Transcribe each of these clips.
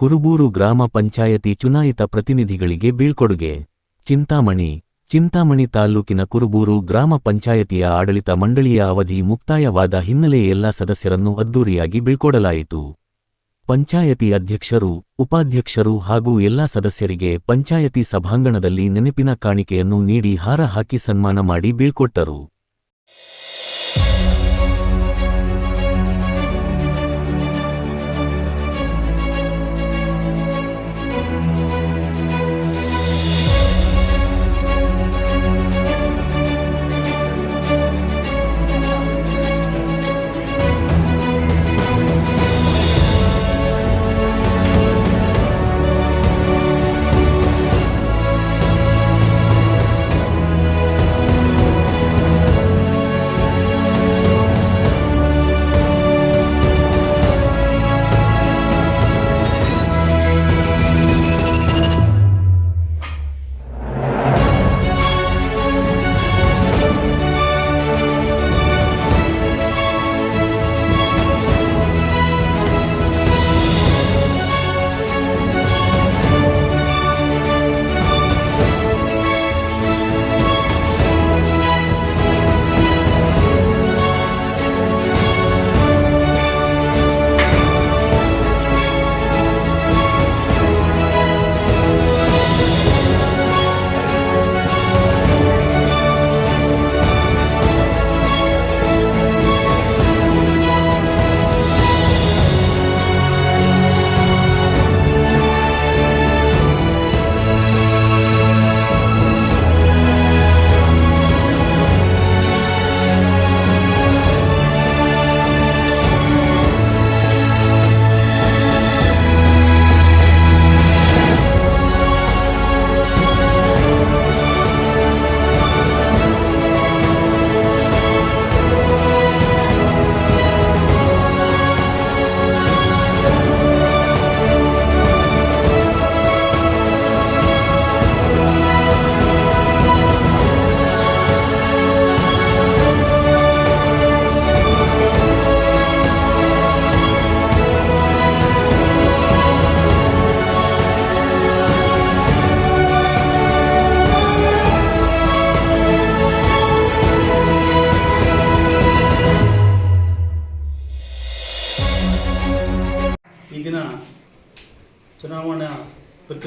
ಕುರುಬೂರು ಗ್ರಾಮ ಪಂಚಾಯತಿ ಚುನಾಯಿತ ಪ್ರತಿನಿಧಿಗಳಿಗೆ ಬೀಳ್ಕೊಡುಗೆ. ಚಿಂತಾಮಣಿ ಚಿಂತಾಮಣಿ ತಾಲ್ಲೂಕಿನ ಕುರುಬೂರು ಗ್ರಾಮ ಪಂಚಾಯತಿಯ ಆಡಳಿತ ಮಂಡಳಿಯ ಅವಧಿ ಮುಕ್ತಾಯವಾದ ಹಿನ್ನೆಲೆ ಎಲ್ಲ ಸದಸ್ಯರನ್ನು ಅದ್ದೂರಿಯಾಗಿ ಬೀಳ್ಕೊಡಲಾಯಿತು. ಪಂಚಾಯತಿ ಅಧ್ಯಕ್ಷರು, ಉಪಾಧ್ಯಕ್ಷರು ಹಾಗೂ ಎಲ್ಲಾ ಸದಸ್ಯರಿಗೆ ಪಂಚಾಯತಿ ಸಭಾಂಗಣದಲ್ಲಿ ನೆನಪಿನ ಕಾಣಿಕೆಯನ್ನು ನೀಡಿ ಹಾರ ಹಾಕಿ ಸನ್ಮಾನ ಮಾಡಿ ಬೀಳ್ಕೊಟ್ಟರು.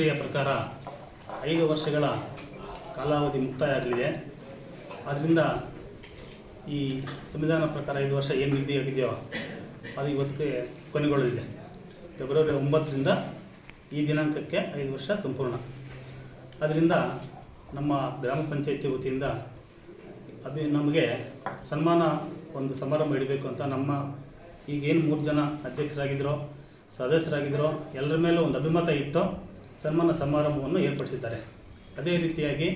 ಪ್ರಕ್ರಿಯೆಯ ಪ್ರಕಾರ ಐದು ವರ್ಷಗಳ ಕಾಲಾವಧಿ ಮುಕ್ತಾಯ ಆಗಲಿದೆ ಆದ್ದರಿಂದ ಈ ಸಂವಿಧಾನ ಪ್ರಕಾರ ಐದು ವರ್ಷ ಏನು ಆಗಿದೆಯೋ ಅದು ಇವತ್ತಿಗೆ ಕೊನೆಗೊಳ್ಳಲಿದೆ. ಫೆಬ್ರವರಿ ಒಂಬತ್ತರಿಂದ ಈ ದಿನಾಂಕಕ್ಕೆ ಐದು ವರ್ಷ ಸಂಪೂರ್ಣ. ಅದರಿಂದ ನಮ್ಮ ಗ್ರಾಮ ಪಂಚಾಯತಿ ವತಿಯಿಂದ ಅದು ನಮಗೆ ಸನ್ಮಾನ ಒಂದು ಸಮಾರಂಭ ಇಡಬೇಕು ಅಂತ ನಮ್ಮ ಈಗೇನು ಮೂರು ಜನ ಅಧ್ಯಕ್ಷರಾಗಿದ್ದರೋ ಸದಸ್ಯರಾಗಿದ್ದರೋ ಎಲ್ಲರ ಮೇಲೂ ಒಂದು ಅಭಿಮತ ಇಟ್ಟು ಸನ್ಮಾನ ಸಮಾರಂಭವನ್ನು ಏರ್ಪಡಿಸಿದ್ದಾರೆ. ಅದೇ ರೀತಿಯಾಗಿ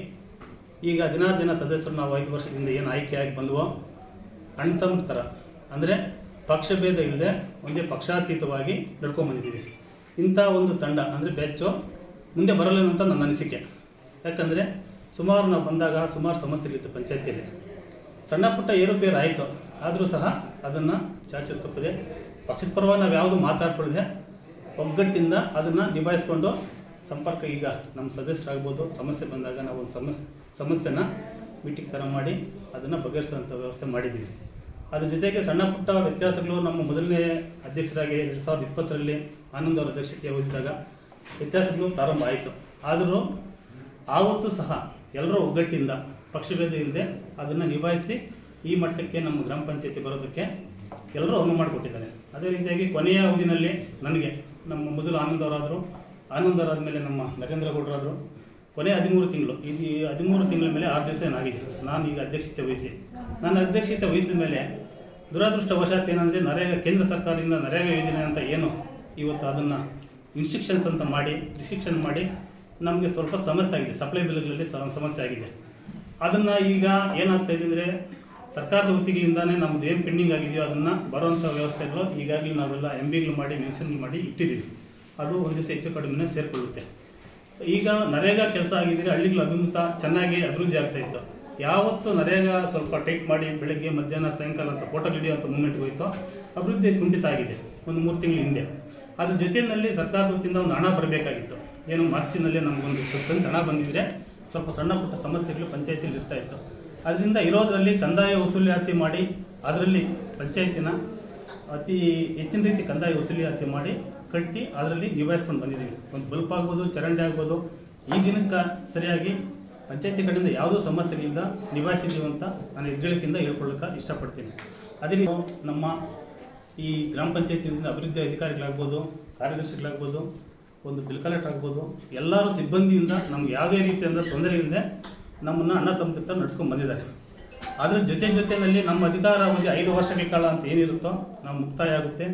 ಈಗ ಹದಿನಾರು ಜನ ಸದಸ್ಯರು ನಾವು ಐದು ವರ್ಷದಿಂದ ಏನು ಆಯ್ಕೆಯಾಗಿ ಬಂದವೋ ಅಣ್ತಮ್ಮ ಥರ ಅಂದರೆ ಪಕ್ಷಭೇದ ಇಲ್ಲದೆ ಒಂದೇ ಪಕ್ಷಾತೀತವಾಗಿ ನಡ್ಕೊಂಬಂದಿದ್ದೀವಿ ಇಂಥ ಒಂದು ತಂಡ ಅಂದರೆ ಬೆಚ್ಚು, ಮುಂದೆ ಬರಲೇನಂತ ನನ್ನ ಅನಿಸಿಕೆ. ಯಾಕಂದರೆ ಸುಮಾರು ನಾವು ಬಂದಾಗ ಸುಮಾರು ಸಮಸ್ಯೆಗಳಿತ್ತು ಪಂಚಾಯತಿಯಲ್ಲಿ. ಸಣ್ಣ ಪುಟ್ಟ ಏರುಪೇರು ಆಯಿತು, ಆದರೂ ಸಹ ಅದನ್ನು ಚಾಚು ತಪ್ಪದೆ, ಪಕ್ಷದ ಪರವಾಗಿ ನಾವು ಯಾವುದು ಮಾತಾಡ್ಕೊಳ್ಳದೆ ಒಗ್ಗಟ್ಟಿಂದ ಅದನ್ನು ನಿಭಾಯಿಸ್ಕೊಂಡು ಸಂಪರ್ಕ ಈಗ ನಮ್ಮ ಸದಸ್ಯರಾಗ್ಬೋದು. ಸಮಸ್ಯೆ ಬಂದಾಗ ನಾವು ಒಂದು ಸಮ, ಸಮಸ್ಯೆನ ಮೀಟಿಂಗ್ ಥರ ಮಾಡಿ ಅದನ್ನು ಬಗೆಹರಿಸುವಂಥ ವ್ಯವಸ್ಥೆ ಮಾಡಿದ್ದೀವಿ. ಅದ್ರ ಜೊತೆಗೆ ಸಣ್ಣ ಪುಟ್ಟ ವ್ಯತ್ಯಾಸಗಳು ನಮ್ಮ ಮೊದಲನೇ ಅಧ್ಯಕ್ಷರಾಗಿ ಎರಡು ಸಾವಿರದ ಇಪ್ಪತ್ತರಲ್ಲಿ ಆನಂದ್ ಅವರ ಅಧ್ಯಕ್ಷತೆ ವಹಿಸಿದಾಗ ವ್ಯತ್ಯಾಸಗಳು ಪ್ರಾರಂಭ ಆಯಿತು. ಆದರೂ ಆವತ್ತು ಸಹ ಎಲ್ಲರೂ ಒಗ್ಗಟ್ಟಿಂದ, ಪಕ್ಷಭೇದ ಇಲ್ಲದೆ ಅದನ್ನು ನಿಭಾಯಿಸಿ ಈ ಮಟ್ಟಕ್ಕೆ ನಮ್ಮ ಗ್ರಾಮ ಪಂಚಾಯತಿ ಬರೋದಕ್ಕೆ ಎಲ್ಲರೂ ಅನುವು ಮಾಡಿಕೊಟ್ಟಿದ್ದಾರೆ. ಅದೇ ರೀತಿಯಾಗಿ ಕೊನೆಯ ಅವಧಿನಲ್ಲಿ ನನಗೆ ನಮ್ಮ ಮೊದಲು ಆನಂದ್ ಅವರಾದರು ಆನಂದ್ ಅವರಾದ ಮೇಲೆ ನಮ್ಮ ನರೇಂದ್ರ ಗೌಡರಾದರು. ಕೊನೆ ಹದಿಮೂರು ತಿಂಗಳು. ಇದು ಹದಿಮೂರು ತಿಂಗಳ ಮೇಲೆ ಆರು ದಿವಸ ಏನಾಗಿದೆ? ನಾನು ಈಗ ಅಧ್ಯಕ್ಷತೆ ವಹಿಸಿ. ನಾನು ಅಧ್ಯಕ್ಷತೆ ವಹಿಸಿದ ಮೇಲೆ ದುರದೃಷ್ಟವಶಾತ್ ಏನಂದರೆ ನರೇಗಾ, ಕೇಂದ್ರ ಸರ್ಕಾರದಿಂದ ನರೇಗಾ ಯೋಜನೆ ಅಂತ ಏನು ಇವತ್ತು ಅದನ್ನು ಇನ್ಸ್ಟ್ರಿಕ್ಷನ್ಸ್ ಅಂತ ಮಾಡಿ ರಿಸ್ಟ್ರಿಕ್ಷನ್ ಮಾಡಿ ನಮಗೆ ಸ್ವಲ್ಪ ಸಮಸ್ಯೆ ಆಗಿದೆ. ಸಪ್ಲೈ ಬಿಲ್ಗಳಲ್ಲಿ ಸಮಸ್ಯೆ ಆಗಿದೆ. ಅದನ್ನು ಈಗ ಏನಾಗ್ತಾ ಇದೆ ಅಂದರೆ ಸರ್ಕಾರದ ವತಿಗಳಿಂದಾನೇ ನಮ್ಮದು ಏನು ಪೆಂಡಿಂಗ್ ಆಗಿದೆಯೋ ಅದನ್ನು ಬರುವಂಥ ವ್ಯವಸ್ಥೆಗಳು ಈಗಾಗಲೇ ನಾವೆಲ್ಲ ಎಂ ಬಿಗಳು ಮಾಡಿ ಮೆನ್ಷನ್ಗಳು ಮಾಡಿ ಇಟ್ಟಿದ್ದೀವಿ. ಅದು ಒಂದು ದಿವಸ ಹೆಚ್ಚು ಕಡಿಮೆ ಸೇರಿಕೊಳ್ಳುತ್ತೆ. ಈಗ ನರೇಗಾ ಕೆಲಸ ಆಗಿದ್ರೆ ಹಳ್ಳಿಗಳ ಅಭಿಮುಖ ಚೆನ್ನಾಗಿ ಅಭಿವೃದ್ಧಿ ಆಗ್ತಾ ಇತ್ತು. ಯಾವತ್ತು ನರೇಗಾ ಸ್ವಲ್ಪ ಟೈಟ್ ಮಾಡಿ ಬೆಳಗ್ಗೆ, ಮಧ್ಯಾಹ್ನ, ಸಾಯಂಕಾಲ ಅಂತ ಫೋಟೋ ಹಿಡಿಯುವಂಥ ಮೂಮೆಂಟ್ಗೆ ಹೋಯ್ತೋ. ಅಭಿವೃದ್ಧಿ ಕುಂಠಿತ ಆಗಿದೆ, ಒಂದು ಮೂರು ತಿಂಗಳ ಹಿಂದೆ. ಅದ್ರ ಜೊತೆಯಲ್ಲಿ ಸರ್ಕಾರದ ವತಿಯಿಂದ ಒಂದು ಹಣ ಬರಬೇಕಾಗಿತ್ತು. ಏನು ಮಾರ್ಚಿನಲ್ಲಿ ನಮಗೊಂದು ಕಂತು ಹಣ ಬಂದಿದ್ರೆ ಸ್ವಲ್ಪ ಸಣ್ಣ ಪುಟ್ಟ ಸಮಸ್ಯೆಗಳು ಪಂಚಾಯತಿಯಲ್ಲಿ ಇರ್ತಾ ಇತ್ತು. ಅದರಿಂದ ಇರೋದರಲ್ಲಿ ಕಂದಾಯ ವಸೂಲಾತಿ ಮಾಡಿ, ಅದರಲ್ಲಿ ಪಂಚಾಯತಿನ ಅತಿ ಹೆಚ್ಚಿನ ರೀತಿ ಕಂದಾಯ ವಸೂಲಾತಿ ಮಾಡಿ ಕಟ್ಟಿ ಅದರಲ್ಲಿ ನಿಭಾಯಿಸ್ಕೊಂಡು ಬಂದಿದ್ದೀವಿ. ಒಂದು ಬಲ್ಪ್ ಆಗ್ಬೋದು, ಚರಂಡಿ ಆಗ್ಬೋದು, ಈ ದಿನಕ್ಕೆ ಸರಿಯಾಗಿ ಪಂಚಾಯತಿ ಕಡೆಯಿಂದ ಯಾವುದೂ ಸಮಸ್ಯೆಗಳಿಂದ ನಿಭಾಯಿಸಿದ್ದೀವಿ ಅಂತ ನಾನು ಹೆಗ್ಗಳಿಕೆಯಿಂದ ಹೇಳ್ಕೊಳ್ಳೋಕೆ ಇಷ್ಟಪಡ್ತೀನಿ. ಅದೇ ರೀತಿ ನಮ್ಮ ಈ ಗ್ರಾಮ ಪಂಚಾಯತಿಯಿಂದ ಅಭಿವೃದ್ಧಿ ಅಧಿಕಾರಿಗಳಾಗ್ಬೋದು, ಕಾರ್ಯದರ್ಶಿಗಳಾಗ್ಬೋದು, ಒಂದು ಬಿಲ್ ಕಲೆಕ್ಟರ್ ಆಗ್ಬೋದು, ಎಲ್ಲರೂ ಸಿಬ್ಬಂದಿಯಿಂದ ನಮ್ಗೆ ಯಾವುದೇ ರೀತಿಯಿಂದ ತೊಂದರೆ ಇಲ್ಲದೆ ನಮ್ಮನ್ನು ಅಣ್ಣ ತಮ್ಮ ನಡ್ಸ್ಕೊಂಡು ಬಂದಿದ್ದಾರೆ. ಅದರ ಜೊತೆ ಜೊತೆಯಲ್ಲಿ ನಮ್ಮ ಅಧಿಕಾರ ಅವಧಿ ಐದು ವರ್ಷಗಳ ಕಾಲ ಅಂತ ಏನಿರುತ್ತೋ, ನಾವು ಮುಕ್ತಾಯ ಆಗುತ್ತೆ.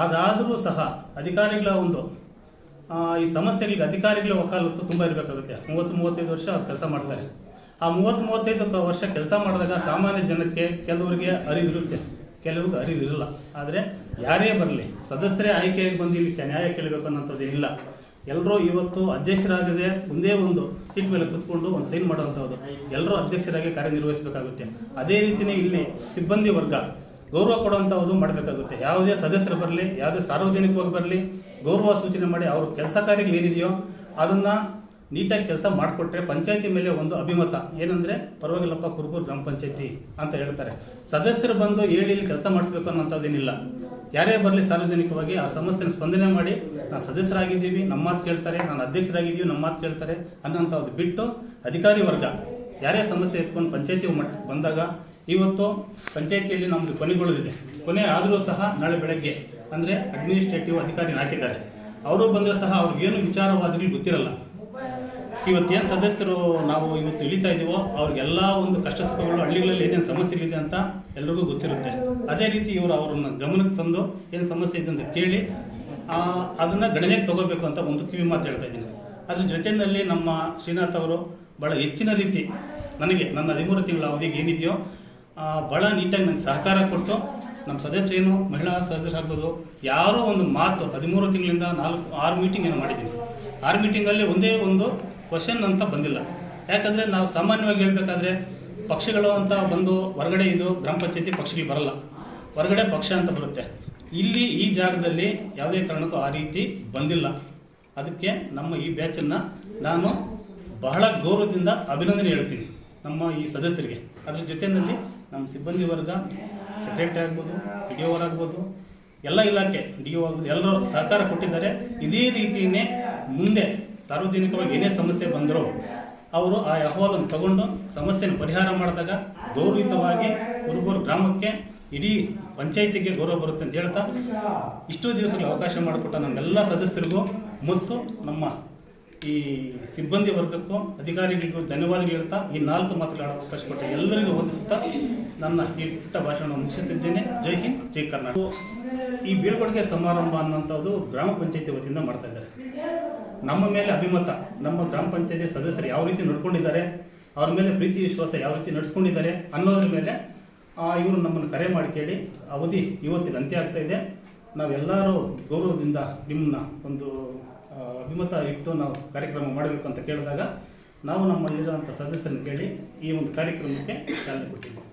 ಅದಾದರೂ ಸಹ ಅಧಿಕಾರಿಗಳ ಒಂದು ಈ ಸಮಸ್ಯೆಗಳಿಗೆ ಅಧಿಕಾರಿಗಳ ವಕಾಲತ್ತು ತುಂಬ ಇರಬೇಕಾಗುತ್ತೆ. ಮೂವತ್ತು, ಮೂವತ್ತೈದು ವರ್ಷ ಅವ್ರು ಕೆಲಸ ಮಾಡ್ತಾರೆ. ಆ ಮೂವತ್ತು, ಮೂವತ್ತೈದು ವರ್ಷ ಕೆಲಸ ಮಾಡಿದಾಗ ಸಾಮಾನ್ಯ ಜನಕ್ಕೆ ಕೆಲವರಿಗೆ ಅರಿವಿರುತ್ತೆ. ಕೆಲವ್ರಿಗೆ ಅರಿವಿರಲ್ಲ. ಆದರೆ ಯಾರೇ ಬರಲಿ, ಸದಸ್ಯರೇ ಆಯ್ಕೆಯಾಗಿ ಬಂದು ಇಲ್ಲಿ ನ್ಯಾಯ ಕೇಳಬೇಕು ಅನ್ನೋಂಥದ್ದೇನಿಲ್ಲ ಎಲ್ಲರೂ ಇವತ್ತು ಅಧ್ಯಕ್ಷರಾಗದೆ ಒಂದೇ ಒಂದು ಸೀಟ್ ಮೇಲೆ ಕುತ್ಕೊಂಡು ಒಂದು ಸೈನ್ ಮಾಡುವಂಥದ್ದು. ಎಲ್ಲರೂ ಅಧ್ಯಕ್ಷರಾಗಿ ಕಾರ್ಯನಿರ್ವಹಿಸಬೇಕಾಗುತ್ತೆ. ಅದೇ ರೀತಿಯೇ ಇಲ್ಲಿ ಸಿಬ್ಬಂದಿ ವರ್ಗ ಗೌರವ ಕೊಡುವಂಥದ್ದು ಮಾಡಬೇಕಾಗುತ್ತೆ. ಯಾವುದೇ ಸದಸ್ಯರು ಬರಲಿ, ಯಾವುದೇ ಸಾರ್ವಜನಿಕವಾಗಿ ಬರಲಿ, ಗೌರವ ಸೂಚನೆ ಮಾಡಿ ಅವ್ರ ಕೆಲಸ ಕಾರ್ಯಗಳು ಏನಿದೆಯೋ ಅದನ್ನು ನೀಟಾಗಿ ಕೆಲಸ ಮಾಡಿಕೊಟ್ರೆ ಪಂಚಾಯತಿ ಮೇಲೆ ಒಂದು ಅಭಿಮತ. ಏನಂದರೆ, ಪರವಾಗಿಲ್ಲಪ್ಪ ಕುರುಬೂರು ಗ್ರಾಮ ಪಂಚಾಯತಿ ಅಂತ ಹೇಳ್ತಾರೆ. ಸದಸ್ಯರು ಬಂದು ಹೇಳಿ ಇಲ್ಲಿ ಕೆಲಸ ಮಾಡಿಸ್ಬೇಕು ಅನ್ನೋಂಥದ್ದೇನಿಲ್ಲ ಯಾರೇ ಬರಲಿ ಸಾರ್ವಜನಿಕವಾಗಿ ಆ ಸಮಸ್ಯೆನ ಸ್ಪಂದನೆ ಮಾಡಿ, ನಾನು ಸದಸ್ಯರಾಗಿದ್ದೀವಿ ನಮ್ಮ ಮಾತು ಕೇಳ್ತಾರೆ, ನಾನು ಅಧ್ಯಕ್ಷರಾಗಿದ್ದೀವಿ ನಮ್ಮ ಮಾತು ಕೇಳ್ತಾರೆ ಅನ್ನೋಂಥದ್ದು ಬಿಟ್ಟು ಅಧಿಕಾರಿ ವರ್ಗ, ಯಾರೇ ಸಮಸ್ಯೆ ಎತ್ಕೊಂಡು ಪಂಚಾಯತಿ ಮಟ್ಟ ಬಂದಾಗ ಇವತ್ತು ಪಂಚಾಯತಿಯಲ್ಲಿ ನಮ್ಮದು ಕೊನೆಗೊಳ್ಳದಿದೆ ಕೊನೆ ಆದರೂ ಸಹ ನಾಳೆ ಬೆಳಗ್ಗೆ ಅಂದರೆ ಅಡ್ಮಿನಿಸ್ಟ್ರೇಟಿವ್ ಅಧಿಕಾರಿ ಹಾಕಿದ್ದಾರೆ. ಅವರು ಬಂದರೆ ಸಹ ಅವ್ರಿಗೇನು ವಿಚಾರವಾದಗಳು ಗೊತ್ತಿರಲ್ಲ. ಇವತ್ತೇನು ಸದಸ್ಯರು ನಾವು ಇವತ್ತು ಇಳಿತಾ ಇದ್ದೀವೋ ಅವ್ರಿಗೆಲ್ಲ ಒಂದು ಕಷ್ಟ ಸುಖಗಳು ಹಳ್ಳಿಗಳಲ್ಲಿ ಏನೇನು ಸಮಸ್ಯೆಗಳಿದೆ ಅಂತ ಎಲ್ರಿಗೂ ಗೊತ್ತಿರುತ್ತೆ. ಅದೇ ರೀತಿ ಇವರು ಅವ್ರನ್ನ ಗಮನಕ್ಕೆ ತಂದು ಏನು ಸಮಸ್ಯೆ ಇದೆ ಅಂತ ಕೇಳಿ ಅದನ್ನು ಗಣನೆಗೆ ತಗೋಬೇಕು ಅಂತ ಒಂದು ಕಿವಿ ಮಾತು ಹೇಳ್ತಾ ಇದ್ದೀನಿ. ಅದ್ರ ಜೊತೆಯಲ್ಲಿ ನಮ್ಮ ಶ್ರೀನಾಥ್ ಅವರು ಭಾಳ ಹೆಚ್ಚಿನ ರೀತಿ ನನಗೆ ನನ್ನ ಹದಿಮೂರು ತಿಂಗಳ ಅವಧಿಗೆ ಏನಿದೆಯೋ ಭಾಳ ನೀಟಾಗಿ ನನಗೆ ಸಹಕಾರ ಕೊಟ್ಟು ನಮ್ಮ ಸದಸ್ಯರೇನು ಮಹಿಳಾ ಸದಸ್ಯರಾಗ್ಬೋದು ಯಾರೋ ಒಂದು ಮಾತು ಹದಿಮೂರು ತಿಂಗಳಿಂದ ನಾಲ್ಕು, ಆರು ಮೀಟಿಂಗ್ ಏನು ಮಾಡಿದ್ದೀನಿ. ಆರು ಮೀಟಿಂಗಲ್ಲಿ ಒಂದೇ ಒಂದು ಕ್ವಶನ್ ಅಂತ ಬಂದಿಲ್ಲ. ಯಾಕಂದರೆ ನಾವು ಸಾಮಾನ್ಯವಾಗಿ ಹೇಳಬೇಕಾದ್ರೆ ಪಕ್ಷಗಳು ಅಂತ ಬಂದು ಹೊರಗಡೆ ಇದು ಗ್ರಾಮ ಪಂಚಾಯತಿ ಪಕ್ಷಗಳಿಗೆ ಬರಲ್ಲ. ಹೊರಗಡೆ ಪಕ್ಷ ಅಂತ ಬರುತ್ತೆ. ಇಲ್ಲಿ ಈ ಜಾಗದಲ್ಲಿ ಯಾವುದೇ ಕಾರಣಕ್ಕೂ ಆ ರೀತಿ ಬಂದಿಲ್ಲ. ಅದಕ್ಕೆ ನಮ್ಮ ಈ ಬ್ಯಾಚನ್ನು ನಾನು ಬಹಳ ಗೌರವದಿಂದ ಅಭಿನಂದನೆ ಹೇಳ್ತೀನಿ ನಮ್ಮ ಈ ಸದಸ್ಯರಿಗೆ. ಅದ್ರ ಜೊತೆಯಲ್ಲಿ ನಮ್ಮ ಸಿಬ್ಬಂದಿ ವರ್ಗ ಸೆಕ್ರೆಟರಿ ಆಗ್ಬೋದು ಡಿ ಆಗ್ಬೋದು, ಎಲ್ಲ ಇಲಾಖೆ ಡಿ ಒ ಆಗ್ಬೋದು, ಎಲ್ಲರೂ ಸಹಕಾರ ಕೊಟ್ಟಿದ್ದಾರೆ. ಇದೇ ರೀತಿಯೇ ಮುಂದೆ ಸಾರ್ವಜನಿಕವಾಗಿ ಏನೇ ಸಮಸ್ಯೆ ಬಂದರೂ ಅವರು ಆ ಅಹವಾಲನ್ನು ತಗೊಂಡು ಸಮಸ್ಯೆಯನ್ನು ಪರಿಹಾರ ಮಾಡಿದಾಗ ಗೌರವಿತವಾಗಿ ಹುಡುಗರು ಗ್ರಾಮಕ್ಕೆ, ಇಡೀ ಪಂಚಾಯಿತಿಗೆ ಗೌರವ ಬರುತ್ತೆ ಅಂತ ಹೇಳ್ತಾ ಇಷ್ಟು ದಿವಸಗಳ ಅವಕಾಶ ಮಾಡಿಕೊಟ್ಟ ನಮ್ಮೆಲ್ಲ ಸದಸ್ಯರಿಗೂ ಮತ್ತು ನಮ್ಮ ಈ ಸಿಬ್ಬಂದಿ ವರ್ಗಕ್ಕೂ, ಅಧಿಕಾರಿಗಳಿಗೂ ಧನ್ಯವಾದಗಳು ಹೇಳ್ತಾ, ಈ ನಾಲ್ಕು ಮಾತುಗಳ ಅವಕಾಶ ಕೊಟ್ಟ ಎಲ್ಲರಿಗೂ ಓದಿಸುತ್ತಾ ನನ್ನ ಈ ಪುಟ್ಟ ಭಾಷಣ ಮುಗಿಸುತ್ತಿದ್ದೇನೆ. ಜೈ ಹಿಂದ್, ಜೈ ಕರ್ನಾಟಕ. ಈ ಬೀಳ್ಕೊಡುಗೆ ಸಮಾರಂಭ ಅನ್ನೋಂಥದ್ದು ಗ್ರಾಮ ಪಂಚಾಯತಿ ವತಿಯಿಂದ ಮಾಡ್ತಾ ಇದ್ದಾರೆ. ನಮ್ಮ ಮೇಲೆ ಅಭಿಮತ, ನಮ್ಮ ಗ್ರಾಮ ಪಂಚಾಯತಿ ಸದಸ್ಯರು ಯಾವ ರೀತಿ ನಡ್ಕೊಂಡಿದ್ದಾರೆ, ಅವ್ರ ಮೇಲೆ ಪ್ರೀತಿ, ವಿಶ್ವಾಸ ಯಾವ ರೀತಿ ನಡೆಸ್ಕೊಂಡಿದ್ದಾರೆ ಅನ್ನೋದ್ರ ಮೇಲೆ ಇವರು ನಮ್ಮನ್ನು ಕರೆ ಮಾಡಿ ಕೇಳಿ ಅವಧಿ ಇವತ್ತಿಗೆ ಅಂತ್ಯ ಆಗ್ತಾ ಇದೆ. ನಾವೆಲ್ಲರೂ ಗೌರವದಿಂದ ನಿಮ್ಮನ್ನ ಒಂದು ಅಭಿಮತ ಇಟ್ಟು ನಾವು ಕಾರ್ಯಕ್ರಮ ಮಾಡಬೇಕು ಅಂತ ಕೇಳಿದಾಗ ನಾವು ನಮ್ಮಲ್ಲಿರುವಂಥ ಸದಸ್ಯರನ್ನು ಕೇಳಿ ಈ ಒಂದು ಕಾರ್ಯಕ್ರಮಕ್ಕೆ ಚಾಲನೆ ಕೊಟ್ಟಿದ್ದೀವಿ.